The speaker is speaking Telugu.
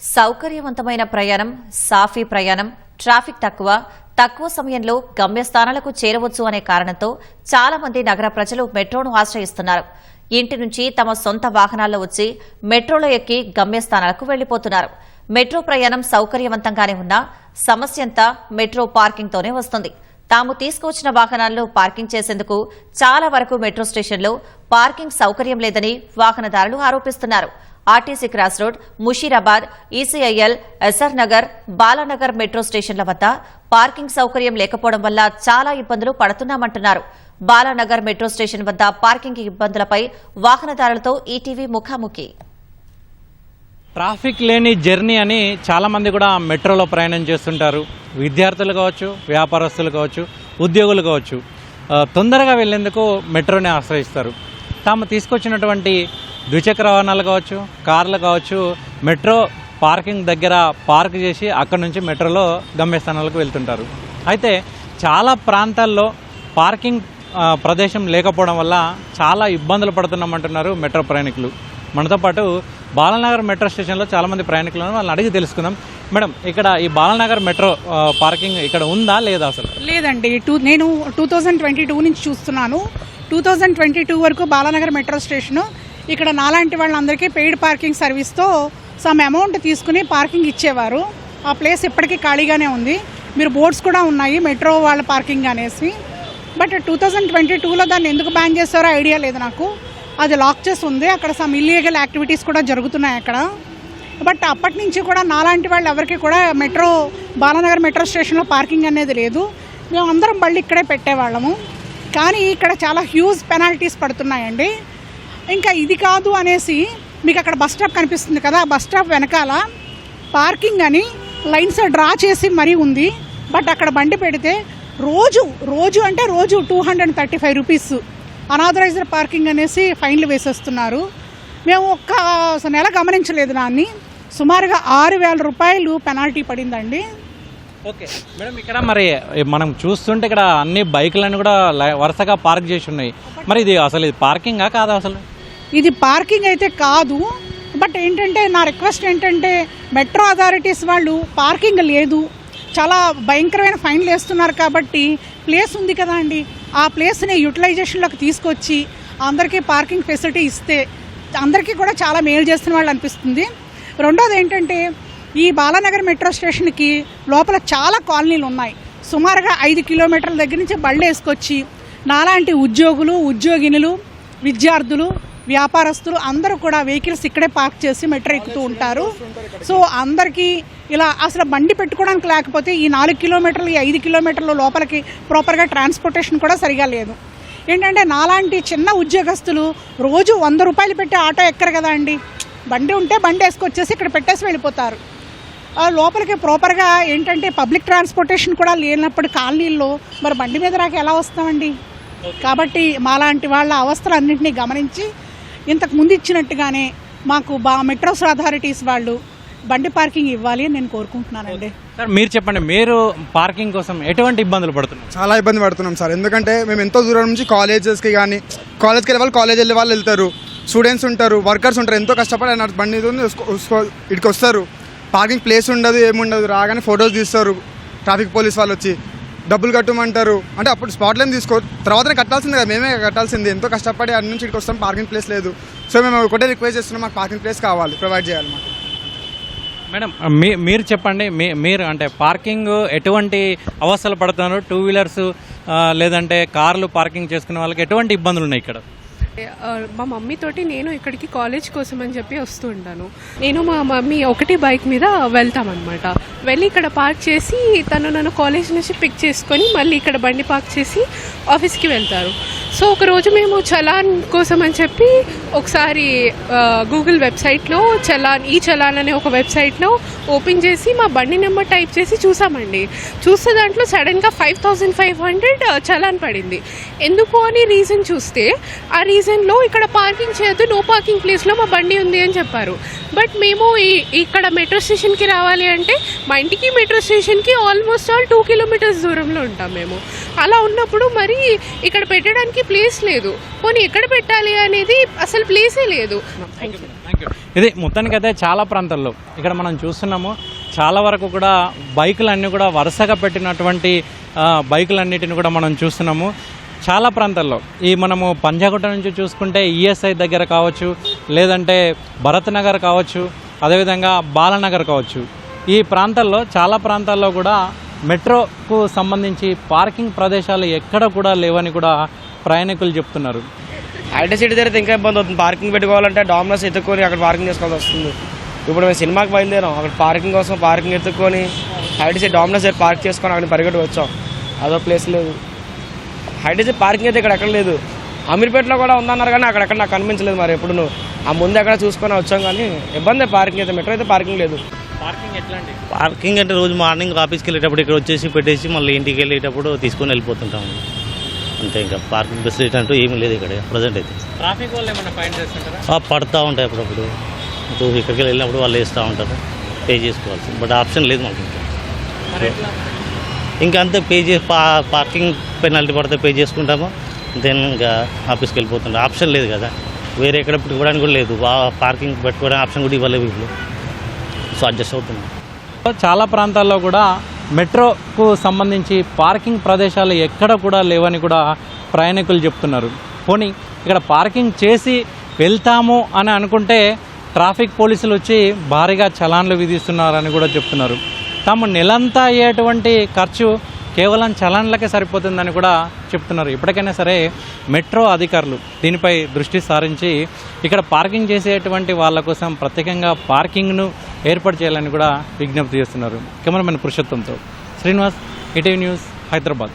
సౌకర్యవంతమైన ప్రయాణం సాఫీ ప్రయాణం ట్రాఫిక్ తక్కువ తక్కువ సమయంలో గమ్యస్థానాలకు చేరవచ్చు అనే కారణంతో చాలా మంది నగర ప్రజలు మెట్రోను ఆశ్రయిస్తున్నారు. ఇంటి నుంచి తమ సొంత వాహనాల్లో వచ్చి మెట్రోలో ఎక్కి గమ్యస్థానాలకు వెళ్ళిపోతున్నారు మెట్రో ప్రయాణం సౌకర్యవంతంగానే ఉన్నా సమస్యంతా మెట్రో పార్కింగ్తోనే వస్తుంది. తాము తీసుకువచ్చిన వాహనాల్లో పార్కింగ్ చేసేందుకు చాలా వరకు మెట్రో స్టేషన్లో పార్కింగ్ సౌకర్యం లేదని వాహనదారులు ఆరోపిస్తున్నారు. RTC cross road Musheerabad ECIL SR Nagar Balanagar metro స్టేషన్ల వద్ద పార్కింగ్ సౌకర్యం లేకపోవడం వల్ల చాలా ఇబ్బందులు పడుతున్నామంటున్నారు. బాలానగర్ మెట్రో స్టేషన్ వద్ద పార్కింగ్ ఇబ్బందులపై వాహనదారులతో ఈటీవీ ముఖాముఖి. ట్రాఫిక్ లేని జర్నీ అని చాలామంది కూడా మెట్రోలో ప్రయాణం చేస్తుంటారు. విద్యార్థులు కావచ్చు వ్యాపారస్తులు కావచ్చు ఉద్యోగులు కావచ్చు తొందరగా వెళ్ళేందుకు మెట్రోని ఆశ్రయిస్తారు. తాము తీసుకొచ్చినటువంటి ద్విచక్ర వాహనాలు కావచ్చు కార్లు కావచ్చు మెట్రో పార్కింగ్ దగ్గర పార్క్ చేసి అక్కడ నుంచి మెట్రోలో గమ్యస్థానాలకు వెళ్తుంటారు. అయితే చాలా ప్రాంతాల్లో పార్కింగ్ ప్రదేశం లేకపోవడం వల్ల చాలా ఇబ్బందులు పడుతున్నామంటున్నారు మెట్రో ప్రయాణికులు. మనతో పాటు బాలనగర్ మెట్రో స్టేషన్లో చాలామంది ప్రయాణికులను వాళ్ళని అడిగి తెలుసుకుందాం. మేడం ఇక్కడ ఈ బాలనగర్ మెట్రో పార్కింగ్ ఇక్కడ ఉందా లేదా అసలు? లేదండి. టూ నేను టూ థౌజండ్ ట్వంటీ టూ నుంచి చూస్తున్నాను. టూ థౌజండ్ ట్వంటీ టూ వరకు బాలానగర్ మెట్రో స్టేషను ఇక్కడ నాలాంటి వాళ్ళందరికీ పెయిడ్ పార్కింగ్ సర్వీస్తో సమ్ అమౌంట్ తీసుకుని పార్కింగ్ ఇచ్చేవారు. ఆ ప్లేస్ ఇప్పటికీ ఖాళీగానే ఉంది. మీరు బోర్డ్స్ కూడా ఉన్నాయి మెట్రో వాళ్ళ పార్కింగ్ అనేసి. బట్ టూ థౌజండ్ ట్వంటీ టూలో దాన్ని ఎందుకు బ్యాన్ చేస్తారో ఐడియా లేదు నాకు. అది లాక్ చేసి ఉంది. అక్కడ సమ్ ఇల్లీగల్ యాక్టివిటీస్ కూడా జరుగుతున్నాయి అక్కడ. బట్ అప్పటి నుంచి కూడా నాలాంటి వాళ్ళు ఎవరికి కూడా మెట్రో బాలానగర్ మెట్రో స్టేషన్లో పార్కింగ్ అనేది లేదు. మేము అందరం బళ్ళు ఇక్కడే పెట్టేవాళ్ళము. కానీ ఇక్కడ చాలా హ్యూజ్ పెనాల్టీస్ పడుతున్నాయండి. ఇంకా ఇది కాదు అనేసి మీకు అక్కడ బస్ స్టాప్ కనిపిస్తుంది కదా బస్ స్టాప్ వెనకాల పార్కింగ్ అని లైన్స్ డ్రా చేసి మరీ ఉంది. బట్ అక్కడ బండి పెడితే రోజు రోజు అంటే రోజు two hundred thirty five rupees unauthorized parking అనేసి ఫైన్లు వేసేస్తున్నారు. మేము ఒక్క నెల గమనించలేదు దాన్ని సుమారుగా ఆరు వేల రూపాయలు పెనాల్టీ పడిందండి. ఓకే. మేడం ఇక్కడ మరి మనం చూస్తుంటే ఇక్కడ అన్ని బైకులను కూడా వరుసగా పార్క్ చేసి ఉన్నాయి. మరి ఇది అసలు ఇది పార్కింగా కాదా అసలు? ఇది పార్కింగ్ అయితే కాదు. బట్ ఏంటంటే నా రిక్వెస్ట్ ఏంటంటే మెట్రో అథారిటీస్ వాళ్ళు పార్కింగ్ లేదు. చాలా భయంకరమైన ఫైన్లు వేస్తున్నారు కాబట్టి ప్లేస్ ఉంది కదా అండి. ఆ ప్లేస్ని యూటిలైజేషన్లోకి తీసుకొచ్చి అందరికీ పార్కింగ్ ఫెసిలిటీ ఇస్తే అందరికీ కూడా చాలా మేలు చేస్తున్న వాళ్ళు అనిపిస్తుంది. రెండోది ఏంటంటే ఈ బాలానగర్ మెట్రో స్టేషన్కి లోపల చాలా కాలనీలు ఉన్నాయి. సుమారుగా ఐదు కిలోమీటర్ల దగ్గర నుంచి బళ్ళు వేసుకొచ్చి నాలాంటి ఉద్యోగులు ఉద్యోగినులు విద్యార్థులు వ్యాపారస్తులు అందరూ కూడా వెహికల్స్ ఇక్కడే పార్క్ చేసి మెట్రో ఎక్కుతూ ఉంటారు. సో అందరికీ ఇలా అసలు బండి పెట్టుకోవడానికి లేకపోతే ఈ నాలుగు కిలోమీటర్లు ఈ ఐదు కిలోమీటర్ల లోపలికి ప్రాపర్గా ట్రాన్స్పోర్టేషన్ కూడా సరిగా లేదు. ఏంటంటే నాలాంటి చిన్న ఉద్యోగస్తులు రోజు వంద రూపాయలు పెట్టి ఆటో ఎక్కరు కదా అండి. బండి ఉంటే బండి వేసుకొచ్చేసి ఇక్కడ పెట్టేసి వెళ్ళిపోతారు. ఆ లోపలికి ప్రాపర్గా ఏంటంటే పబ్లిక్ ట్రాన్స్పోర్టేషన్ కూడా లేనప్పుడు కాలనీల్లో మరి బండి మీద రాక ఎలా వస్తామండి? కాబట్టి మాలాంటి వాళ్ళ అవస్థలన్నింటినీ గమనించి ఇంతకు ముందు ఇచ్చినట్టుగానే మాకు బా మెట్రోస్ అథారిటీస్ వాళ్ళు బండి పార్కింగ్ ఇవ్వాలి అని నేను కోరుకుంటున్నానండి. సార్ మీరు చెప్పండి మీరు పార్కింగ్ కోసం ఎటువంటి ఇబ్బందులు పడుతున్నారు? చాలా ఇబ్బంది పడుతున్నాం సార్. ఎందుకంటే మేము ఎంతో దూరం నుంచి కాలేజెస్కి కానీ కాలేజ్కి వెళ్ళే వాళ్ళు కాలేజ్ వెళ్ళే వాళ్ళు వెళ్తారు. స్టూడెంట్స్ ఉంటారు వర్కర్స్ ఉంటారు. ఎంతో కష్టపడి ఆయన బండి ఇక్కడికి వస్తారు పార్కింగ్ ప్లేస్ ఉండదు ఏముండదు. రాగానే ఫొటోస్ తీస్తారు ట్రాఫిక్ పోలీస్ వాళ్ళు వచ్చి. డబ్బులు కట్టమంటారు. అంటే అప్పుడు స్పాట్లో తీసుకో తర్వాతనే కట్టాల్సింది కదా మేమే కట్టాల్సింది. ఎంతో కష్టపడి అన్ని నుంచి ఇక్కడికి వస్తాం పార్కింగ్ ప్లేస్ లేదు. సో మేము ఒకటే రిక్వెస్ట్ చేస్తున్నాం మాకు పార్కింగ్ ప్లేస్ కావాలి ప్రొవైడ్ చేయాలి మాకు. మేడం మీ మీరు చెప్పండి మీ మీరు అంటే పార్కింగ్ ఎటువంటి అవస్థలు పడుతున్నారు? టూ వీలర్స్ లేదంటే కార్లు పార్కింగ్ చేసుకునే వాళ్ళకి ఎటువంటి ఇబ్బందులు ఉన్నాయి ఇక్కడ? మా మమ్మీ తోటి నేను ఇక్కడికి కాలేజ్ కోసం అని చెప్పి వస్తూ ఉంటాను. నేను మా మమ్మీ ఒకటి బైక్ మీద వెళ్తామన్నమాట వెళ్ళి ఇక్కడ పార్క్ చేసి తను నన్ను కాలేజ్ నుంచి పిక్ చేసుకొని మళ్ళీ ఇక్కడ బండి పార్క్ చేసి ఆఫీస్కి వెళ్తారు. సో ఒకరోజు మేము చలాన్ కోసం అని చెప్పి ఒకసారి గూగుల్ వెబ్సైట్లో చలాన్ ఈ చలాన్ అనే ఒక వెబ్సైట్లో ఓపెన్ చేసి మా బండి నెంబర్ టైప్ చేసి చూసామండి. చూస్తే దాంట్లో సడన్గా five thousand five hundred challan పడింది. ఎందుకు అని రీజన్ చూస్తే ఆ రీజన్లో ఇక్కడ పార్కింగ్ చేయొద్దు నో పార్కింగ్ ప్లేస్లో మా బండి ఉంది అని చెప్పారు. బట్ మేము ఈ- ఇక్కడ మెట్రో స్టేషన్కి రావాలి అంటే మా ఇంటికి మెట్రో స్టేషన్కి ఆల్మోస్ట్ ఆల్ టూ కిలోమీటర్స్ దూరంలో ఉంటాం మేము. అలా ఉన్నప్పుడు మరి ఇక్కడ పెట్టడానికి ప్లేస్ లేదు. పోనీ ఎక్కడ పెట్టాలి అనేది అసలు ప్లేసే లేదు. ఇది మొత్తానికైతే చాలా ప్రాంతాల్లో ఇక్కడ మనం చూస్తున్నాము. చాలా వరకు కూడా బైకులన్నీ కూడా వరుసగా పెట్టినటువంటి బైకులన్నిటిని కూడా మనం చూస్తున్నాము. చాలా ప్రాంతాల్లో ఈ మనము పంజాగుట్ట నుంచి చూసుకుంటే ఈఎస్ఐ దగ్గర కావచ్చు లేదంటే భరత్ నగర్ కావచ్చు అదేవిధంగా బాలనగర్ కావచ్చు. ఈ ప్రాంతాల్లో చాలా ప్రాంతాల్లో కూడా మెట్రోకు సంబంధించి పార్కింగ్ ప్రదేశాలు ఎక్కడ కూడా లేవని కూడా ప్రయాణికులు చెప్తున్నారు. ఐటీ సిటీ జరిగితే ఇంకా ఇబ్బంది అవుతుంది. పార్కింగ్ పెట్టుకోవాలంటే డామినోస్ ఎత్తుక్కొని అక్కడ పార్కింగ్ చేసుకోవాల్సి వస్తుంది. ఇప్పుడు మేము సినిమాకి బయలుదేరాం. అక్కడ పార్కింగ్ కోసం పార్కింగ్ ఎత్తుక్కొని హైటీసీ డామినోస్ పార్క్ చేసుకొని అక్కడ పరిగెట్టి వచ్చాం. అదో ప్లేస్ లేదు. హైటీసీ పార్కింగ్ అయితే ఇక్కడ ఎక్కడ లేదు. అమీర్పేటలో కూడా ఉందన్నారు కానీ అక్కడెక్కడ నాకు కనిపించలేదు మరి ఎప్పుడు నువ్వు ఆ ముందు ఎక్కడ చూసుకొని వచ్చాం కానీ ఇబ్బంది. పార్కింగ్ అయితే మెట్రో అయితే పార్కింగ్ లేదు. పార్కింగ్ ఎట్లాంటి? పార్కింగ్ అంటే రోజు మార్నింగ్ ఆఫీస్కి వెళ్ళేటప్పుడు ఇక్కడ వచ్చేసి పెట్టేసి మళ్ళీ ఇంటికి వెళ్ళేటప్పుడు తీసుకొని వెళ్ళిపోతుంటాం. అంతే ఇంకా పార్కింగ్ ఫెసిలిటీ అంటూ ఏమీ లేదు ఇక్కడ ప్రజెంట్ అయితే. ట్రాఫిక్ వల్ల ఏమైనా ఫైన్ చేస్తుంటారా? పడతా ఉంటాయి అప్పుడప్పుడు. ఇటు ఇక్కడికి వెళ్ళినప్పుడు వాళ్ళు వేస్తూ ఉంటారు పే చేసుకోవాల్సి. బట్ ఆప్షన్ లేదు మాకు ఇంకా. ఇంకా అంతే పే చే పార్కింగ్ పెనాల్టీ పడితే పే చేసుకుంటాము. దెన్ ఇంకా ఆఫీస్కి వెళ్ళిపోతుంటాం. ఆప్షన్ లేదు కదా. వేరే ఎక్కడ పెట్టుకోవడానికి కూడా లేదు. పార్కింగ్ పెట్టుకోవడానికి ఆప్షన్ కూడా ఇవ్వలేదు వీళ్ళు సో అడ్జస్ట్ అవుతుంది. చాలా ప్రాంతాల్లో కూడా మెట్రోకు సంబంధించి పార్కింగ్ ప్రదేశాలు ఎక్కడ కూడా లేవని కూడా ప్రయాణికులు చెప్తున్నారు. పోనీ ఇక్కడ పార్కింగ్ చేసి వెళ్తాము అని అనుకుంటే ట్రాఫిక్ పోలీసులు వచ్చి భారీగా చలాన్లు విధిస్తున్నారని కూడా చెప్తున్నారు. తాము నెలంతా అయ్యేటువంటి ఖర్చు కేవలం చలాన్లకే సరిపోతుందని కూడా చెప్తున్నారు. ఇప్పటికైనా సరే మెట్రో అధికారులు దీనిపై దృష్టి సారించి ఇక్కడ పార్కింగ్ చేసేటువంటి వాళ్ళ కోసం ప్రత్యేకంగా పార్కింగ్ను ఏర్పాటు చేయాలని కూడా విజ్ఞప్తి చేస్తున్నారు. కెమెరామెన్ పురుషోత్తంతో. Srinivas ETV news Hyderabad.